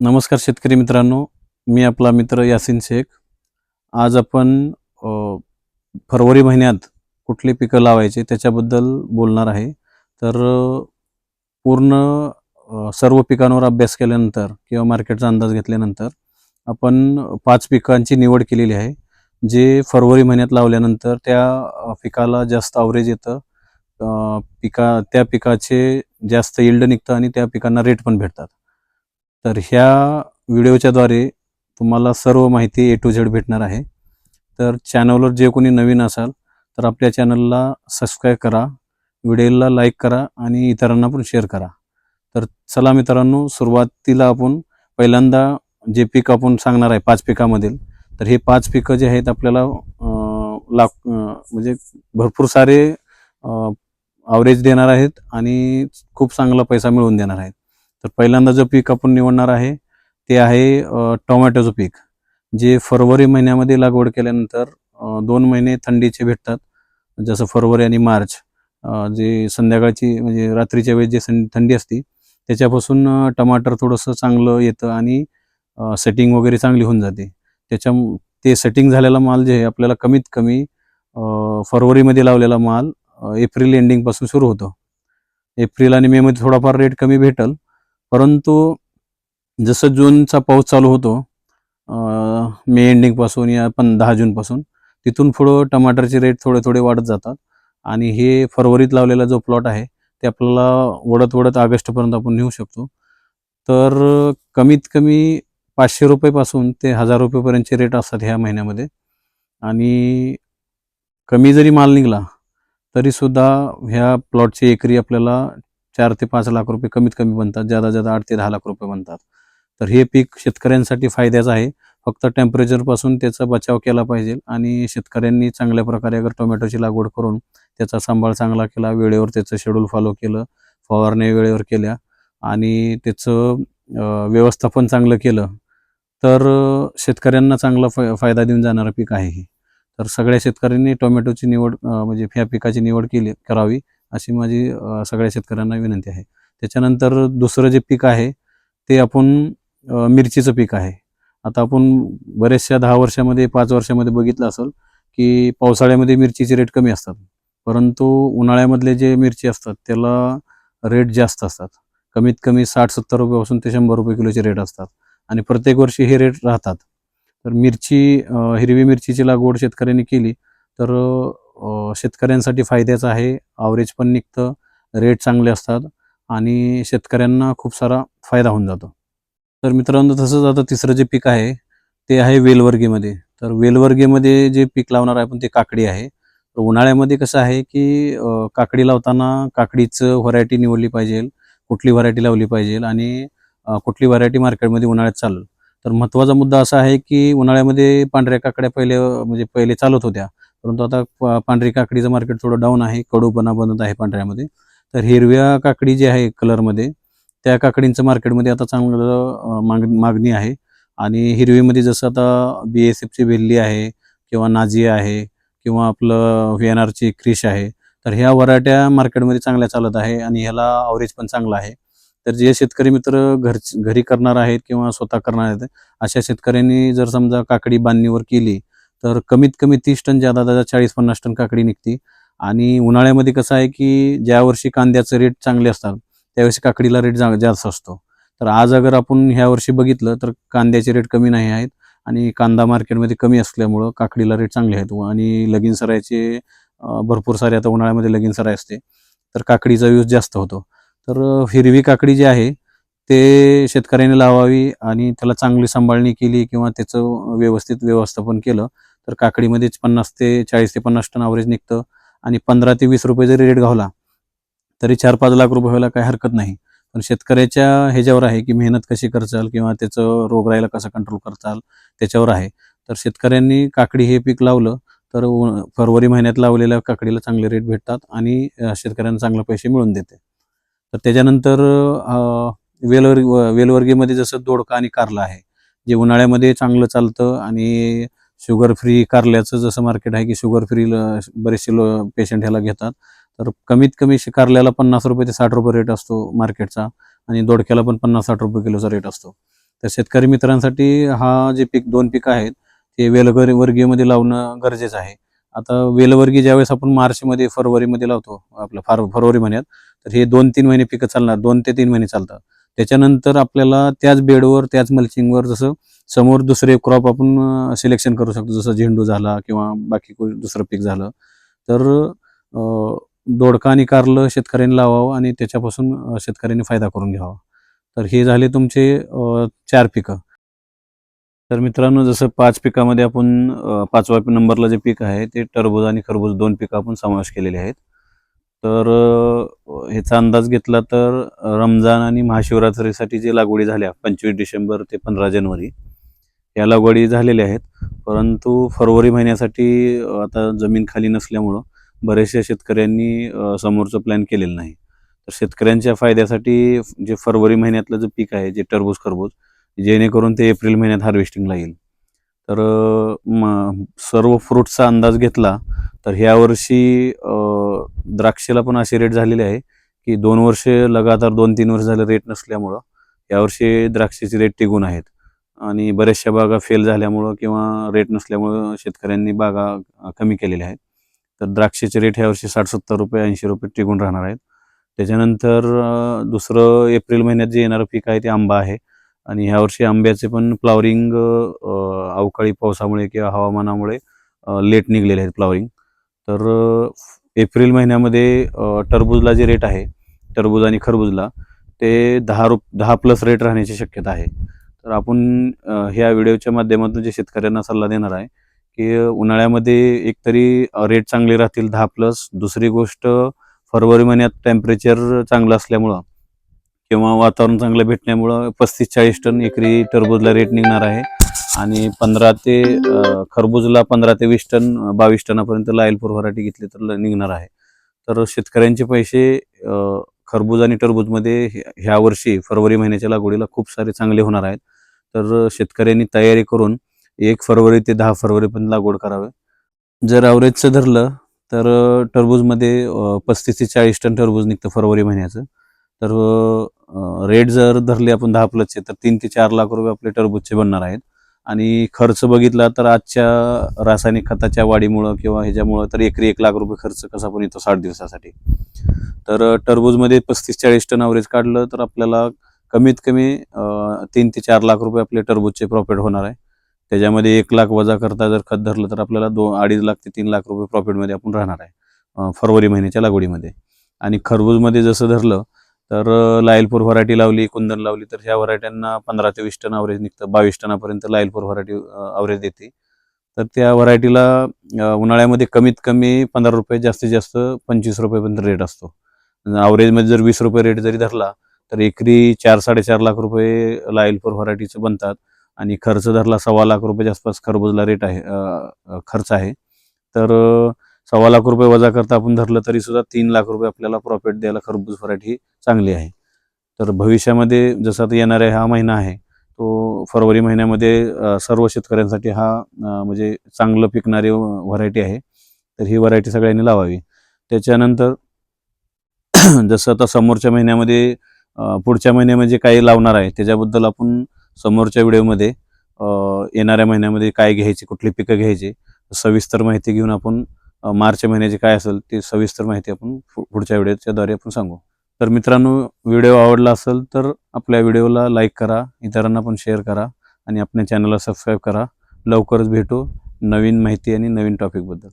नमस्कार शेतकरी मित्रांनो मी आपला मित्र यासिन शेख. आज आपण फरवरी महिन्यात कुठली पिकं लावायची त्याच्याबद्दल बोलणार आहे. तर पूर्ण सर्व पिकांवर अभ्यास केल्यानंतर किंवा मार्केटचा अंदाज घेतल्यानंतर आपण पाच पिकांची निवड केलेली आहे जे फरवरी महिन्यात लावल्यानंतर त्या पिकाला जास्त आवरेज येतं. पिका त्या पिकाचे जास्त इल्ड निघतं आणि त्या पिकांना रेट पण भेटतात. तर ह्या व्हिडिओच्याद्वारे तुम्हाला सर्व माहिती ए टू झेड भेटणार आहे. तर चॅनलवर जे कोणी नवीन असाल तर आपल्या चॅनलला सबस्क्राईब करा व्हिडिओला लाईक करा आणि इतरांना पण शेअर करा. तर चला मित्रांनो सुरुवातीला आपण पहिल्यांदा जे पीक आपण सांगणार आहे पाच पिकामधील तर हे पाच पिकं जे आहेत आपल्याला लाख म्हणजे भरपूर सारे आवरेज देणार आहेत आणि खूप चांगला पैसा मिळवून देणार आहेत. तर पहिल्यांदा जो पीक आपण निवडणार आहे ते आहे टोमॅटोचं पीक जे फरवरी महिन्यामध्ये लागवड केल्यानंतर दोन महिने थंडीचे भेटतात. जसं फरवरी आणि मार्च जे संध्याकाळची म्हणजे रात्रीच्या वेळेस जे सं- थंडी असते त्याच्यापासून टमाटर थोडंसं चांगलं येतं आणि सेटिंग वगैरे चांगली होऊन जाते. त्याच्या ते सेटिंग झालेला माल जे आहे आपल्याला कमीत कमी फरवरीमध्ये लावलेला माल एप्रिल एंडिंगपासून सुरू होतो. एप्रिल आणि मेमध्ये थोडाफार रेट कमी भेटल परंतु जसं जूनचा पाऊस चालू होतो मे एंडिंगपासून या पण दहा जूनपासून तिथून पुढं टमाटरचे रेट थोडे थोडे वाढत जातात. आणि हे फरवरीत लावलेला जो प्लॉट आहे ते आपल्याला वडत वडत ऑगस्टपर्यंत आपण नेऊ शकतो. तर कमीत कमी पाचशे रुपयेपासून ते हजार रुपयेपर्यंतचे रेट असतात ह्या महिन्यामध्ये. आणि कमी जरी माल निघला तरीसुद्धा ह्या प्लॉटची एकरी आपल्याला चार ते पाच लाख रुपये कमीत कमी बनतात ज्यादा ज्यादा आठ ते दहा लाख रुपये बनतात. तर हे पीक शेतकऱ्यांसाठी फायद्याचं आहे. फक्त टेम्परेचरपासून त्याचा बचाव केला पाहिजे आणि शेतकऱ्यांनी चांगल्या प्रकारे अगर टोमॅटोची लागवड करून त्याचा सांभाळ चांगला केला वेळेवर त्याचं शेड्यूल फॉलो केलं फवारणी वेळेवर केल्या आणि त्याचं व्यवस्थापन चांगलं केलं तर शेतकऱ्यांना चांगला फायदा देऊन जाणारं पीक आहे हे. तर सगळ्या शेतकऱ्यांनी टोमॅटोची निवड म्हणजे ह्या पिकाची निवड केली करावी. अशी माझी सगळ्या शेतकऱ्यांना विनंती आहे. त्याच्यानंतर दुसरं जे पीक आहे ते आपण मिरचीचं पीक आहे. आता आपण बऱ्याचशा दहा वर्षामध्ये पाच वर्षामध्ये बघितलं असेल की पावसाळ्यामध्ये मिरचीचे रेट कमी असतात. परंतु उन्हाळ्यामधले जे मिरची असतात त्याला रेट जास्त असतात. कमीत कमी साठ सत्तर रुपयापासून ते शंभर रुपये किलोचे रेट असतात. आणि प्रत्येक वर्षी हे रेट राहतात. तर मिरची हिरवी मिरचीची लागवड शेतकऱ्यांनी केली तर शेतकऱ्यांसाठी फायद्याचं आहे. आवरेज पण निघतं. रेट चांगले असतात. आणि शेतकऱ्यांना खूप सारा फायदा होऊन जातो. तर मित्रांनो तसंच आता तिसरं जे पीक आहे ते आहे वेलवर्गीमध्ये. तर वेलवर्गीमध्ये जे पीक लावणार आहे पण ते काकडी आहे. तर उन्हाळ्यामध्ये कसं आहे की काकडी लावताना काकडीचं व्हरायटी निवडली पाहिजे. कुठली व्हरायटी लावली पाहिजे आणि कुठली व्हरायटी मार्केटमध्ये उन्हाळ्यात चालेल. तर महत्त्वाचा मुद्दा असा आहे की उन्हाळ्यामध्ये पांढऱ्या काकड्या पहिले म्हणजे पहिले चालत होत्या. परंतु आता प- पांढरी काकडीचं मार्केट थोडं डाऊन आहे कडूपणा बनत आहे पांढऱ्यामध्ये. तर हिरव्या काकडी जी आहे कलरमध्ये त्या काकडींचं मार्केटमध्ये आता चांगलं माग मागणी आहे. आणि हिरवीमध्ये जसं आता बी एस एफची वेल्ली आहे किंवा नाझिया आहे किंवा आपलं व्ही एन आरची क्रिश आहे तर ह्या वराट्या मार्केटमध्ये चांगल्या चालत आहे आणि ह्याला अवरेज पण चांगला आहे. तर जे शेतकरी मित्र घर घरी करणार आहेत किंवा स्वतः करणार आहेत अशा शेतकऱ्यांनी जर समजा काकडी बांधणीवर केली तर कमीत कमी तीस टन ज्यादा दादा चाळीस पन्नास टन काकडी निघते. आणि उन्हाळ्यामध्ये कसं आहे की ज्या वर्षी कांद्याचे रेट चांगले असतात त्यावेळेस काकडीला रेट जा जास्त असतो. तर आज अगर आपण ह्या वर्षी बघितलं तर कांद्याचे रेट कमी नाही आहेत आणि कांदा मार्केटमध्ये कमी असल्यामुळं काकडीला रेट चांगले आहेत. आणि लगीन सरायचे भरपूर सारे आता उन्हाळ्यामध्ये लगीन सराय असते. तर काकडीचा यूज जास्त होतो. तर हिरवी काकडी जी आहे ते शेतकऱ्याने लावावी आणि त्याला चांगली सांभाळणी केली किंवा त्याचं व्यवस्थित व्यवस्थापन केलं तर काकडीमध्येच पन्नास ते चाळीस ते पन्नास टन ॲव्हरेज निघतं. आणि पंधरा ते वीस रुपये जरी रेट घावला तरी चार पाच लाख रुपये व्हायला काही हरकत नाही. पण शेतकऱ्याच्या ह्याच्यावर आहे की मेहनत कशी करचाल किंवा त्याचं रोगराईला कसं कंट्रोल करचाल त्याच्यावर आहे. तर शेतकऱ्यांनी काकडी हे पीक लावलं तर फरवरी महिन्यात लावलेल्या काकडीला चांगले रेट भेटतात आणि शेतकऱ्यांना चांगले पैसे मिळून देते. तर त्याच्यानंतर अं, वेलवर्गी वेलवर्गीमध्ये जसं दोडका आणि कारला आहे जे उन्हाळ्यामध्ये चांगलं चालतं आणि शुगर फ्री कारल्याचं जसं मार्केट आहे की शुगर फ्री बरेचसे लो पेशंट ह्याला घेतात. तर कमीत कमी कारल्याला पन्नास रुपये ते साठ रुपये रेट असतो मार्केटचा आणि दोडक्याला पण पन्नास साठ रुपये किलोचा रेट असतो. तर शेतकरी मित्रांसाठी हा जे पीक दोन पिकं आहेत ते वेलवर वर्गीयमध्ये लावणं गरजेचं आहे. आता वेलवर्गीय ज्यावेळेस आपण मार्चमध्ये फरवरीमध्ये लावतो आपलं फार फरवरी महिन्यात तर हे दोन तीन महिने पिकं चालणार दोन ते तीन महिने चालतात. त्याच्यानंतर आपल्याला त्याच बेडवर त्याच मल्चिंगवर जसं समोर दुसरे क्रॉप आपण सिलेक्शन करू शकतो. जसं झेंडू झाला किंवा बाकी दुसरं पीक झालं. तर दोडका आणि कारलं शेतकऱ्यांनी लावावं आणि त्याच्यापासून शेतकऱ्यांनी फायदा करून घ्यावा. तर हे झाले तुमचे चार पिकं. तर मित्रांनो जसं पाच पिकामध्ये आपण पाचवा पाचव्या नंबरला जे पीक आहे ते टरबूज आणि खरबूज दोन पिकं आपण समावेश केलेले आहेत. तर ह्याचा अंदाज घेतला तर रमजान आणि महाशिवरात्रीसाठी जे लागवडी झाल्या पंचवीस डिसेंबर ते पंधरा जानेवारी या लागवडी झालेल्या आहेत. परंतु फरवरी महिन्यासाठी आता जमीन खाली नसल्यामुळं बरेचशा शेतकऱ्यांनी समोरचं प्लॅन केलेलं नाही. तर शेतकऱ्यांच्या फायद्यासाठी जे फरवरी महिन्यातलं जे पीक आहे जे टरबूज खरबूज जेणेकरून ते एप्रिल महिन्यात हार्वेस्टिंगला येईल. तर म- सर्व फ्रूटचा अंदाज घेतला तर ह्या वर्षी द्राक्षेला पण असे रेट झालेले आहे की दोन वर्षे लगातार दोन तीन वर्ष झाले रेट नसल्यामुळं यावर्षी द्राक्षेचे रेट टिकून आहेत. आणि बऱ्याचशा बागा फेल झाल्यामुळं किंवा रेट नसल्यामुळं शेतकऱ्यांनी बागा कमी केलेल्या आहेत. तर द्राक्षेचे रेट ह्या वर्षी साठ सत्तर रुपये ऐंशी रुपये टिकून राहणार आहेत. त्याच्यानंतर दुसरं एप्रिल महिन्यात जे येणारं पीक आहे ते आंबा आहे. आणि ह्या वर्षी आंब्याचे पण फ्लावरिंग अवकाळी पावसामुळे किंवा हवामानामुळे लेट निघलेले आहेत फ्लावरिंग तर एप्रिल महिन्यामध्ये टरबूजला जे रेट आहे टरबूज आणि खरबूजला ते दहा रुप दहा प्लस रेट राहण्याची शक्यता आहे. तर आपण ह्या व्हिडिओच्या माध्यमातून जे शेतकऱ्यांना सल्ला देणार आहे की उन्हाळ्यामध्ये एकतरी रेट चांगले राहतील दहा प्लस दुसरी गोष्ट फरवरी महिन्यात टेम्परेचर चांगलं असल्यामुळं किंवा वातावरण चांगलं भेटण्यामुळं पस्तीस चाळीस टन एकरी टरबूजला रेट निघणार आहे. आणि पंधरा ते खरबूजला पंधरा ते वीस टन बावीस टनापर्यंत लायलपूर व्हरायटी घेतली तर निघणार आहे. तर शेतकऱ्यांचे पैसे खरबूज आणि टरबूजमध्ये ह्या वर्षी फरवरी महिन्याच्या लागवडीला खूप सारे चांगले होणार आहेत. तर शेतकऱ्यांनी तयारी करून एक फरवरी ते दहा फरवरीपर्यंत लागवड करावे. जर ॲव्हरेजचं धरलं तर टरबूजमध्ये पस्तीस ते चाळीस टन टरबूज निघतं फरवरी महिन्याचं. तर रेट जर धरले आपण दहा प्लसचे तर तीन ते चार लाख रुपये आपले टरबूजचे बनणार आहेत. आणि खर्च बघितला तर आजच्या रासायनिक खताच्या वाढीमुळं किंवा ह्याच्यामुळं तर एकरी एक लाख रुपये खर्च कसा पण येतो साठ दिवसासाठी. तर टरबूजमध्ये पस्तीस चाळीस टन अवरेज काढलं तर आपल्याला कमीत कमी तीन ते चार लाख रुपये आपले टरबूजचे प्रॉफिट होणार आहे. त्याच्यामध्ये एक लाख वजा करता जर खत धरलं तर आपल्याला दोन अडीच लाख ते तीन लाख रुपये प्रॉफिटमध्ये आपण राहणार आहे फरवरी महिन्याच्या लागवडीमध्ये. आणि खरबूजमध्ये जसं धरलं तर लायलपूर व्हरायटी लावली कुंदन लावली तर ह्या व्हरायट्यांना पंधरा ते वीस टन अवरेज निघतं. बावीस टनापर्यंत लायलपूर व्हरायटी अवरेज देते. तर त्या व्हरायटीला उन्हाळ्यामध्ये कमीत कमी पंधरा रुपये जास्तीत जास्त पंचवीस रुपयेपर्यंत रेट असतो. अवरेजमध्ये जर वीस रुपये रेट जरी धरला तर एकरी चार साडेचार लाख रुपये लाईलपूर व्हरायटीचं बनतात. आणि खर्च धरला सव्वा लाख रुपये आसपास खरबूजला रेट आहे खर्च आहे. तर सव्वा लाख रुपये वजा करता आपण धरलं तरी सुद्धा तीन लाख रुपये आपल्याला प्रॉफिट द्यायला खरबूज व्हरायटी चांगली आहे. तर भविष्यामध्ये जसा आता येणारा हा महिना आहे तो फरवरी महिन्यामध्ये सर्व शेतकऱ्यांसाठी हा म्हणजे चांगलं पिकणारी व्हरायटी आहे. तर ही व्हरायटी सगळ्यांनी लावावी. त्याच्यानंतर जसं आता समोरच्या महिन्यामध्ये पुढच्या महिन्यामध्ये काही लावणार आहे त्याच्याबद्दल आपण समोरच्या व्हिडिओमध्ये येणाऱ्या महिन्यामध्ये काय घ्यायचे कुठली पिकं घ्यायची सविस्तर माहिती घेऊन आपण मार्च महिन्याची काय असेल ती सविस्तर माहिती आपण पु- पुढच्या व्हिडिओच्याद्वारे आपण सांगू. तर मित्रांनो व्हिडिओ आवडला असेल तर आपल्या व्हिडिओला लाईक करा इतरांना पण शेअर करा आणि आपल्या चॅनलला सबस्क्राईब करा. लवकरच भेटू नवीन माहिती आणि नवीन टॉपिकबद्दल